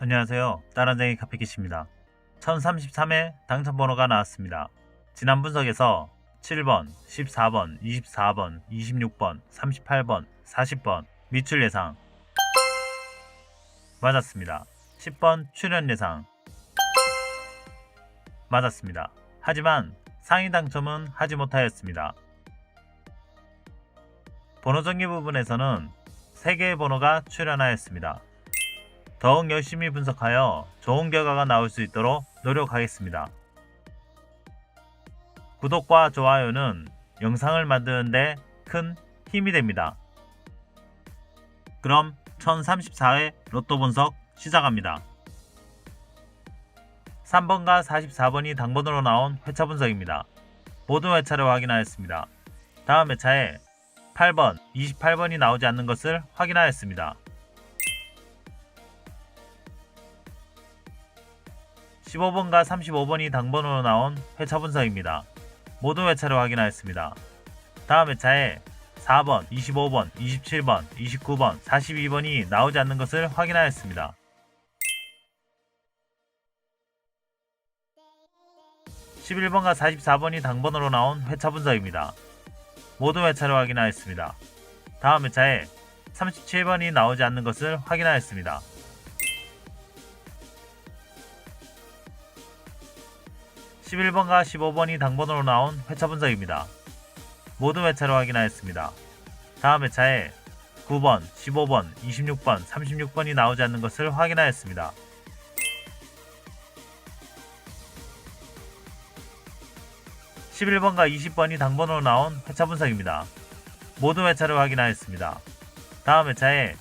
안녕하세요. 따란쟁이 카피키입니다 1033회 당첨번호가 나왔습니다. 지난 분석에서 7번, 14번, 24번, 26번, 38번, 40번 미출 예상 맞았습니다. 10번 출연 예상 맞았습니다. 하지만 상위 당첨은 하지 못하였습니다. 번호 정리 부분에서는 3개의 번호가 출연하였습니다. 더욱 열심히 분석하여 좋은 결과가 나올 수 있도록 노력하겠습니다. 구독과 좋아요는 영상을 만드는데 큰 힘이 됩니다. 그럼 1034회 로또 분석 시작합니다. 3번과 44번이 당번으로 나온 회차 분석입니다. 모든 회차를 확인하였습니다. 다음 회차에 8번, 28번이 나오지 않는 것을 확인하였습니다. 15번과 35번이 당번으로 나온 회차 분석입니다. 모든 회차를 확인하였습니다. 다음 회차에 4번, 25번, 27번, 29번, 42번이 나오지 않는 것을 확인하였습니다. 11번과 44번이 당번으로 나온 회차 분석입니다. 모든 회차를 확인하였습니다. 다음 회차에 37번이 나오지 않는 것을 확인하였습니다. 11번과 15번이 당번으로 나온 회차 분석입니다. 모든 회차를 확인하였습니다. 다음 회차에 9번, 15번, 26번, 36번이 나오지 않는 것을 확인하였습니다. 11번과 20번이 당번으로 나온 회차 분석입니다. 모든 회차를 확인하였습니다. 다음 회차에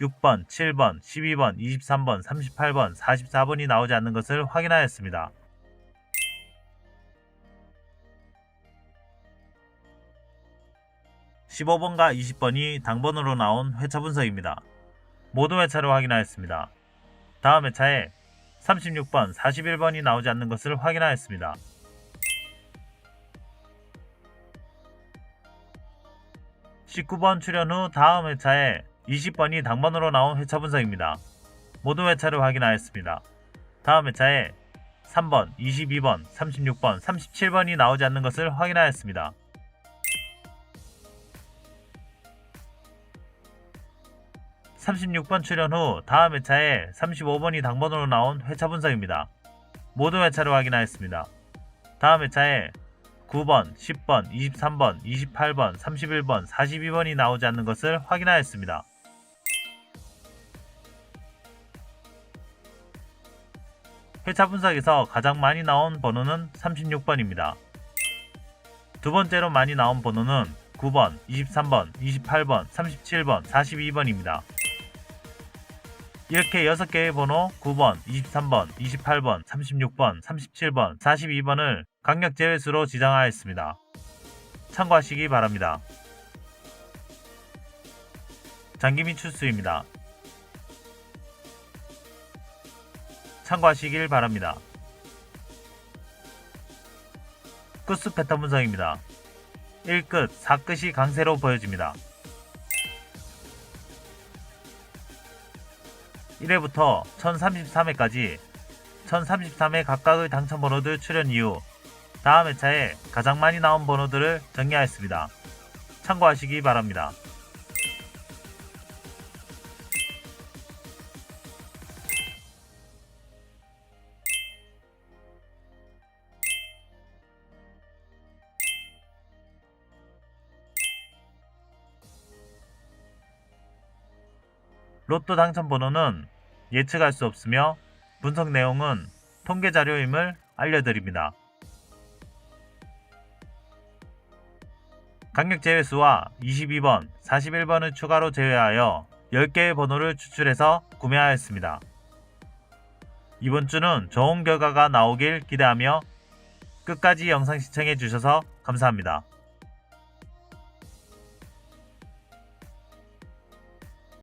6번, 7번, 12번, 23번, 38번, 44번이 나오지 않는 것을 확인하였습니다. 15번과 20번이 당번으로 나온 회차 분석입니다. 모든 회차를 확인하였습니다. 다음 회차에 36번, 41번이 나오지 않는 것을 확인하였습니다. 19번 출연 후 다음 회차에 20번이 당번으로 나온 회차 분석입니다. 모든 회차를 확인하였습니다. 다음 회차에 3번, 22번, 36번, 37번이 나오지 않는 것을 확인하였습니다. 36번 출연 후 다음 회차에 35번이 당번으로 나온 회차 분석입니다. 모든 회차를 확인하였습니다. 다음 회차에 9번, 10번, 23번, 28번, 31번, 42번이 나오지 않는 것을 확인하였습니다. 회차 분석에서 가장 많이 나온 번호는 36번입니다. 두 번째로 많이 나온 번호는 9번, 23번, 28번, 37번, 42번입니다. 이렇게 6개의 번호 9번, 23번, 28번, 36번, 37번, 42번을 강력 제외수로 지정하였습니다. 참고하시기 바랍니다. 장기미 출수입니다. 참고하시길 바랍니다. 끝수 패턴 분석입니다. 1끝, 4끝이 강세로 보여집니다. 1회부터 1033회까지 1033회 각각의 당첨 번호들 출연 이후 다음 회차에 가장 많이 나온 번호들을 정리하였습니다. 참고하시기 바랍니다. 로또 당첨 번호는 예측할 수 없으며 분석 내용은 통계 자료임을 알려드립니다. 강력 제외수와 22번, 41번을 추가로 제외하여 10개의 번호를 추출해서 구매하였습니다. 이번 주는 좋은 결과가 나오길 기대하며 끝까지 영상 시청해 주셔서 감사합니다.